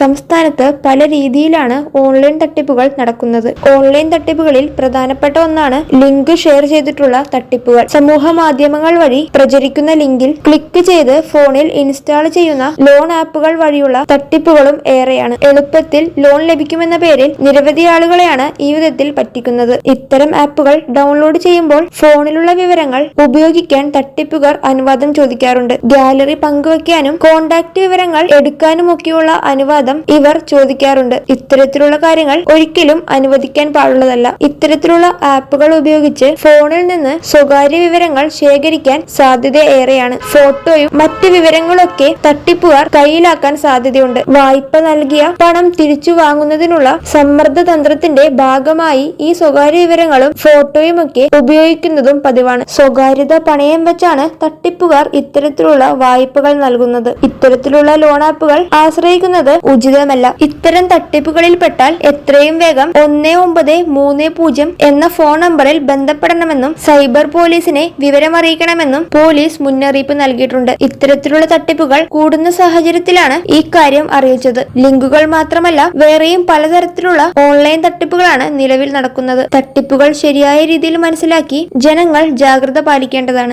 സംസ്ഥാനത്ത് പല രീതിയിലാണ് ഓൺലൈൻ തട്ടിപ്പുകൾ നടക്കുന്നത്. ഓൺലൈൻ തട്ടിപ്പുകളിൽ പ്രധാനപ്പെട്ട ഒന്നാണ് ലിങ്ക് ഷെയർ ചെയ്തിട്ടുള്ള തട്ടിപ്പുകൾ. സമൂഹ മാധ്യമങ്ങൾ വഴി പ്രചരിക്കുന്ന ലിങ്കിൽ ക്ലിക്ക് ചെയ്ത് ഫോണിൽ ഇൻസ്റ്റാൾ ചെയ്യുന്ന ലോൺ ആപ്പുകൾ വഴിയുള്ള തട്ടിപ്പുകളും ഏറെയാണ്. എളുപ്പത്തിൽ ലോൺ ലഭിക്കുമെന്ന പേരിൽ നിരവധി ആളുകളെയാണ് ഈ വിധത്തിൽ പറ്റിക്കുന്നത്. ഇത്തരം ആപ്പുകൾ ഡൗൺലോഡ് ചെയ്യുമ്പോൾ ഫോണിലുള്ള വിവരങ്ങൾ ഉപയോഗിക്കാൻ തട്ടിപ്പുകാർ അനുവാദം ചോദിക്കാറുണ്ട്. ഗാലറി പങ്കുവയ്ക്കാനും കോണ്ടാക്ട് വിവരങ്ങൾ എടുക്കാനുമൊക്കെയുള്ള അനുവാദം ഇവർ ചോദിക്കാറുണ്ട്. ഇത്തരത്തിലുള്ള കാര്യങ്ങൾ ഒരിക്കലും അനുവദിക്കാൻ പാടുള്ളതല്ല. ഇത്തരത്തിലുള്ള ആപ്പുകൾ ഉപയോഗിച്ച് ഫോണിൽ നിന്ന് സ്വകാര്യ വിവരങ്ങൾ ശേഖരിക്കാൻ സാധ്യത ഏറെയാണ്. ഫോട്ടോയും മറ്റ് വിവരങ്ങളൊക്കെ തട്ടിപ്പുകാർ കയ്യിലാക്കാൻ സാധ്യതയുണ്ട്. വായ്പ നൽകിയ പണം തിരിച്ചു വാങ്ങുന്നതിനുള്ള സമ്മർദ്ദ തന്ത്രത്തിന്റെ ഭാഗമായി ഈ സ്വകാര്യ വിവരങ്ങളും ഫോട്ടോയും ഒക്കെ ഉപയോഗിക്കുന്നതും പതിവാണ്. സ്വകാര്യത പണയം വെച്ചാണ് തട്ടിപ്പുകാർ ഇത്തരത്തിലുള്ള വായ്പകൾ നൽകുന്നത്. ഇത്തരത്തിലുള്ള ലോൺ ആപ്പുകൾ ആശ്രയിക്കുന്നത് ഉചിതമല്ല ഇത്തരം തട്ടിപ്പുകളിൽ പെട്ടാൽ എത്രയും വേഗം ഒന്ന് ഒമ്പത് മൂന്ന് പൂജ്യം എന്ന ഫോൺ നമ്പറിൽ ബന്ധപ്പെടണമെന്നും സൈബർ പോലീസിനെ വിവരമറിയിക്കണമെന്നും പോലീസ് മുന്നറിയിപ്പ് നൽകിയിട്ടുണ്ട്. ഇത്തരത്തിലുള്ള തട്ടിപ്പുകൾ കൂടുന്ന സാഹചര്യത്തിലാണ് ഈ കാര്യം അറിയിച്ചത്. ലിങ്കുകൾ മാത്രമല്ല വേറെയും പലതരത്തിലുള്ള ഓൺലൈൻ തട്ടിപ്പുകളാണ് നിലവിൽ നടക്കുന്നത്. തട്ടിപ്പുകൾ ശരിയായ രീതിയിൽ മനസ്സിലാക്കി ജനങ്ങൾ ജാഗ്രത പാലിക്കേണ്ടതാണ്.